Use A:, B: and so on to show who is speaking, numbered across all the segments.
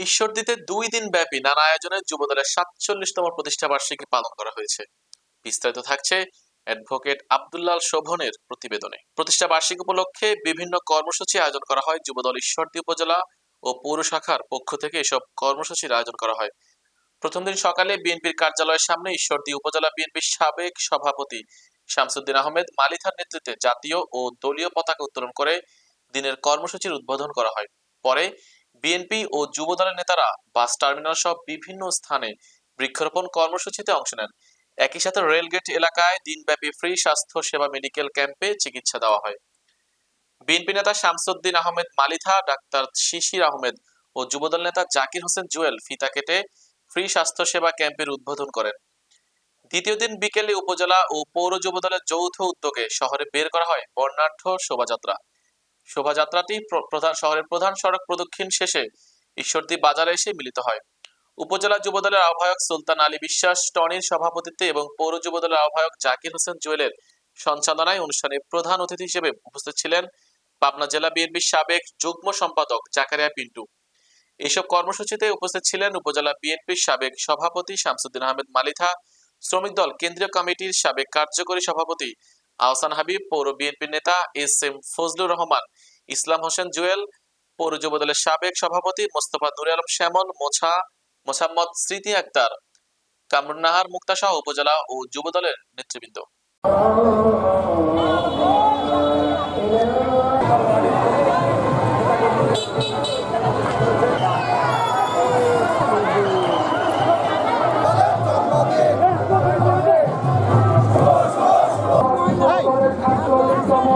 A: ঈশ্বরদীতে দুই দিন ব্যাপী নানা আয়োজনে যুবদলের সাতচল্লিশতম প্রতিষ্ঠা বার্ষিকী পালন করা হয়েছে। বিস্তারিত থাকছে অ্যাডভোকেট আবদুল্লাল শোভনের প্রতিবেদনে। প্রতিষ্ঠা বার্ষিক উপলক্ষে বিভিন্ন কর্মসূচি আয়োজন করা হয় যুবদল ঈশ্বরদী উপজেলা ও পৌর শাখার পক্ষ থেকে এসব কর্মসূচির আয়োজন করা হয়। প্রথম দিন সকালে বিএনপির কার্যালয়ের সামনে ঈশ্বরদী উপজেলা বিএনপির সাবেক সভাপতি শামসুদ্দিন আহমেদ মালিথার নেতৃত্বে জাতীয় ও দলীয় পতাকা উত্তোলন করে দিনের কর্মসূচির উদ্বোধন করা হয়। পরে বিএনপি ও যুবদলের নেতারা বাস টার্মিনাল সহ বিভিন্ন স্থানে বৃক্ষরোপণ কর্মসূচিতে অংশ নেন। একই সাথে রেলগেট এলাকায় দিনব্যাপী ফ্রি স্বাস্থ্য সেবা মেডিকেল ক্যাম্পে চিকিৎসা দেওয়া হয়। বিএনপি নেতা শামসুদ্দিন আহমেদ মালিথা ডাক্তার শিশির আহমেদ ও যুবদল নেতা জাকির হোসেন জুয়েল ফিতা কেটে ফ্রি স্বাস্থ্য সেবা ক্যাম্পের উদ্বোধন করেন। দ্বিতীয় দিন বিকেলে উপজেলা ও পৌর যুবদলের যৌথ উদ্যোগে শহরে বের করা হয় বর্ণাঢ্য শোভাযাত্রা। শোভাযাত্রাটি প্রধান, শহরের প্রধান সড়ক প্রদক্ষিণ শেষে ঈশ্বরদী বাজারে এসে মিলিত হয়। উপজেলা যুবদলের আহ্বায়ক সুলতান আলী বিশ্বাস, টনির সভাপতিত্বে এবং পৌর যুবদলের আহ্বায়ক জাকির হোসেন জুয়েলের সঞ্চালনায় অনুষ্ঠানে প্রধান অতিথি হিসেবে উপস্থিত ছিলেন পাবনা জেলা বিএনপির সাবেক যুগ্ম সম্পাদক জাকারিয়া পিন্টু। এসব কর্মসূচিতে উপস্থিত ছিলেন উপজেলা বিএনপির সাবেক সভাপতি শামসুদ্দিন আহমেদ মালিথা, শ্রমিক দল কেন্দ্রীয় কমিটির সাবেক কার্যকরী সভাপতি আহসান হাবিব, পৌর বিএনপির নেতা এস এম ফজলুর রহমান ইসলাম হোসেন জুয়েল, পৌর যুবদলের সাবেক সভাপতি মোস্তফা নুরে আলম শ্যামল, মোছা, মোসাম্মদ স্মৃতি আক্তার কামরুন্নাহার মুক্তাসহ উপজেলা ও যুবদলের নেতৃবৃন্দ।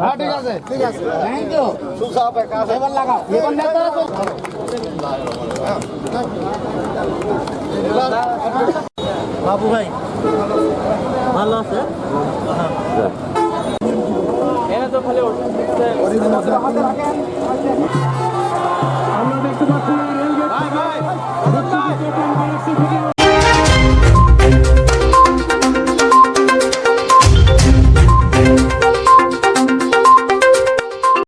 B: হ্যাঁ ঠিক আছে ঠিক আছে। থ্যাংক ইউ এবার লাগাও। এবার নেতা বাবু ভাই ভালো আছে? এনে তো খালি